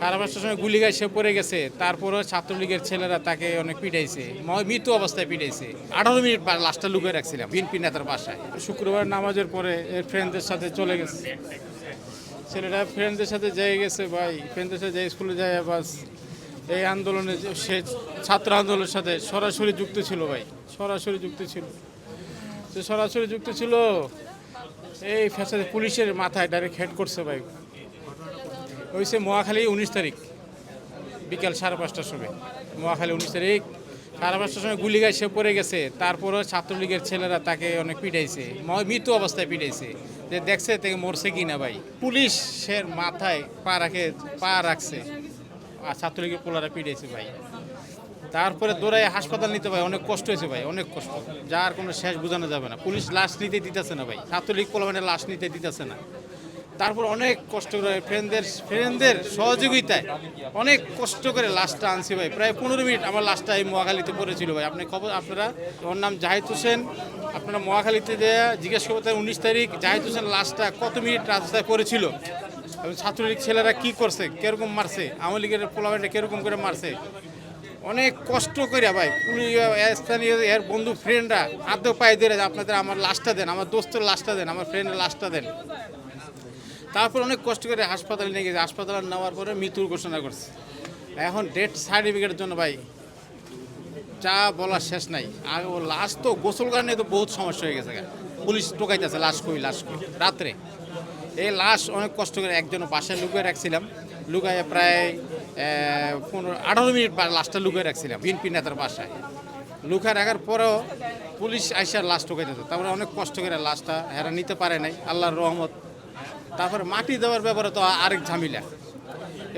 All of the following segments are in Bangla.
সারা পাঁচটার সময় গুলি গায়ে সে পড়ে গেছে তারপরে ছাত্রলীগের ছেলেরা তাকে অনেক পিটাইছে। মৃত্যু অবস্থায় পিটাইছে। আঠারো মিনিট লাশটা লুকিয়ে রাখছিলাম বিএনপি নেতার বাসায়। শুক্রবার নামাজের পরে এর ফ্রেন্ডদের সাথে চলে গেছে। ছেলেটা ফ্রেন্ডদের সাথে যাই গেছে, ভাই ফ্রেন্ডদের সাথে যাই স্কুলে যায় বাস। এই আন্দোলনে সে ছাত্র আন্দোলনের সাথে সরাসরি যুক্ত ছিল, ভাই। সরাসরি যুক্ত ছিল। সে সরাসরি যুক্ত ছিল, এই ফ্যাসাদে পুলিশের মাথায় ডাইরেক্ট হেড করছে, ভাই। হয়েছে মহাখালী উনিশ তারিখ, বিকাল সাড়ে পাঁচটার সময়। মহাখালী উনিশ তারিখ, সাড়ে পাঁচটার সময় গুলি গায়ে সে পড়ে গেছে। তারপরে ছাত্রলীগের ছেলেরা তাকে অনেক পিটাইছে। ম- মৃত অবস্থায় পিটাইছে। যে দেখছে তাকে মরছে কি না ভাই? পুলিশের মাথায় পা রাখে, পা রাখছে। আর ছাত্রলীগের পোলারা পিটাইছে ভাই। তারপরে দৌড়াই হাসপাতাল নিতে ভাই, অনেক কষ্ট হয়েছে ভাই, অনেক কষ্ট। যার কোনো শেষ বোঝানো যাবে না। পুলিশ লাশ নিতে দিতেছে না ভাই। ছাত্রলীগ পোলা পোলামানের লাশ নিতে দিতেছে না। তারপর অনেক কষ্ট করে ফ্রেন্ডদের ফ্রেন্ডদের সহযোগিতায় অনেক কষ্ট করে লাস্টটা আনছি ভাই। প্রায় পনেরো মিনিট আমার লাশটা এই মহাখালীতে পড়েছিল ভাই। আপনি খবর, আপনারা ওর নাম জাহিদ হোসেন। আপনারা মহাখালীতে দেয়া জিজ্ঞেস করতে উনিশ তারিখ। জাহিদ হোসেন লাস্টটা কত মিনিট রাস্তায় পড়েছিল? এবং ছাত্রলীগ ছেলেরা কি করছে? কীরকম মারছে? আওয়ামী লীগের পোলামেন্টে কীরকম করে মারছে? অনেক কষ্ট করে ভাই। স্থানীয় এর বন্ধু ফ্রেন্ডরা হাতে পায়ে ধরে আপনাদের আমার লাশটা দেন, আমার দোস্তের লাশটা দেন, আমার ফ্রেন্ডের লাস্টটা দেন। তারপর অনেক কষ্ট করে হাসপাতালে নিয়ে গেছে। হাসপাতালে নেওয়ার পরে মৃত্যুর ঘোষণা করছে। এখন ডেথ সার্টিফিকেটের জন্য ভাই, যা বলার শেষ নাই। আর ও লাশ তো গোসল কারণে তো বহুত সমস্যা হয়ে গেছে পুলিশ টোকাইতেছে লাশ কই লাশ কই। রাত্রে। এই লাশ অনেক কষ্ট করে একজন বাসায় লুকিয়ে রাখছিলাম। লুকায় প্রায় পনেরো, আঠারো মিনিট লাশটা লুকিয়ে রাখছিলাম বিএনপি নেতার বাসায়। লুকায় রাখার পরেও পুলিশ আইসার লাশ টোকাইতেছে তারপরে অনেক কষ্ট করে লাশটা হেরা নিতে পারে নাই। আল্লাহর রহমত। তারপরে মাটি দেওয়ার ব্যাপারে তো আরেক ঝামেলা।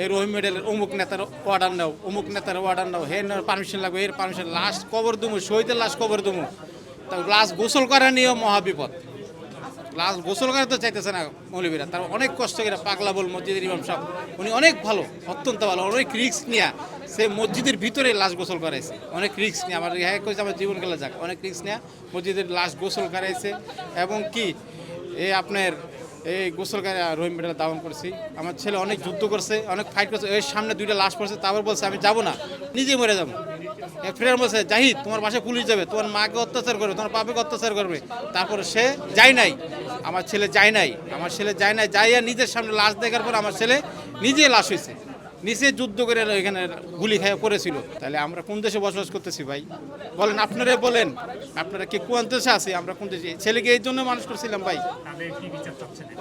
এই রহিম মেডেলের অমুক নেতার অর্ডার নাও, অমুক নেতার অর্ডার নাও, হে পারমিশন লাগবে, এর পারমিশন লাশ কবর দুমু, শহীদের লাশ কবর দুমু। তা লাশ গোসল করা নিয়েও মহাবিপদ লাশ গোসল করে তো চাইতেছে না মৌলবীরা তার অনেক কষ্ট করে পাগলা বল মসজিদের ইমাম সাহেব, উনি অনেক ভালো, অত্যন্ত ভালো, অনেক রিস্ক নিয়ে সে মসজিদের ভিতরে লাশ গোসল করাইছে। অনেক রিস্ক নিয়ে, আমার হ্যাঁ কইছে আমার জীবন গেলে যাক। অনেক রিস্ক নিয়ে মসজিদের লাশ গোসল করাইছে। এবং কি, এ আপনার এই গোসল গায়ে রহিম মেডেল দাবন করছি। আমার ছেলে অনেক যুদ্ধ করছে, অনেক ফাইট করছে এর সামনে দুইটা লাশ পড়ছে, তারপর বলছে, আমি যাব না নিজে মরে যাব। ফ্রেন্ড বলছে, জাহিদ, তোমার বাসায় পুলিশ যাবে, তোমার মাকে অত্যাচার করবে, তোমার বাবাকে অত্যাচার করবে। তারপর সে যায় নাই। আমার ছেলে যায় নাই, আমার ছেলে যায় নাই, যাইয়া নিজের সামনে লাশ দেখার পর আমার ছেলে নিজে লাশ হয়েছে। নিচে যুদ্ধ করে এখানে গুলি খাইয়া পড়েছিল। তাহলে আমরা কোন দেশে বসবাস করতেছি ভাই? বলেন আপনারা বলেন আপনারা কি কোন দেশে আছে? আমরা কোন দেশে? ছেলেকে এই জন্য মানুষ করছিলাম ভাই।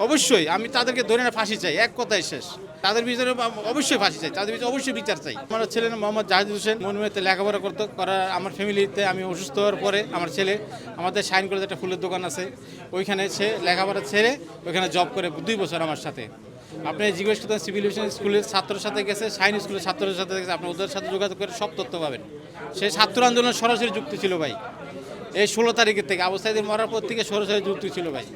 অবশ্যই আমি তাদেরকে ধরে না ফাঁসি চাই। এক কথাই শেষ। তাদের ভিতরে অবশ্যই ফাঁসি চাই। তাদের ভিতরে অবশ্যই বিচার চাই। আমার ছেলে মোহাম্মদ জাহিদ হোসেন। মনুমেতে লেখাপড়া করতো। করার আমার ফ্যামিলিতে আমি অসুস্থ হওয়ার পরে আমার ছেলে আমাদের সাইন করে একটা ফুলের দোকান আছে। ওইখানে সে লেখাপড়া ছেড়ে ওইখানে জব করে দুই বছর আমার সাথে। আপনি জিজ্ঞেস করতেন সিভিল স্কুলের ছাত্রের সাথে গেছে সাইন স্কুলের ছাত্রের সাথে গেছে, আপনি ওদের সাথে যোগাযোগ করে সব তথ্য পাবেন। সেই ছাত্র আন্দোলন সরাসরি যুক্ত ছিল ভাই। এই ষোলো তারিখের থেকে আবস্থায় মরার পর থেকে সরাসরি যুক্ত ছিল ভাই।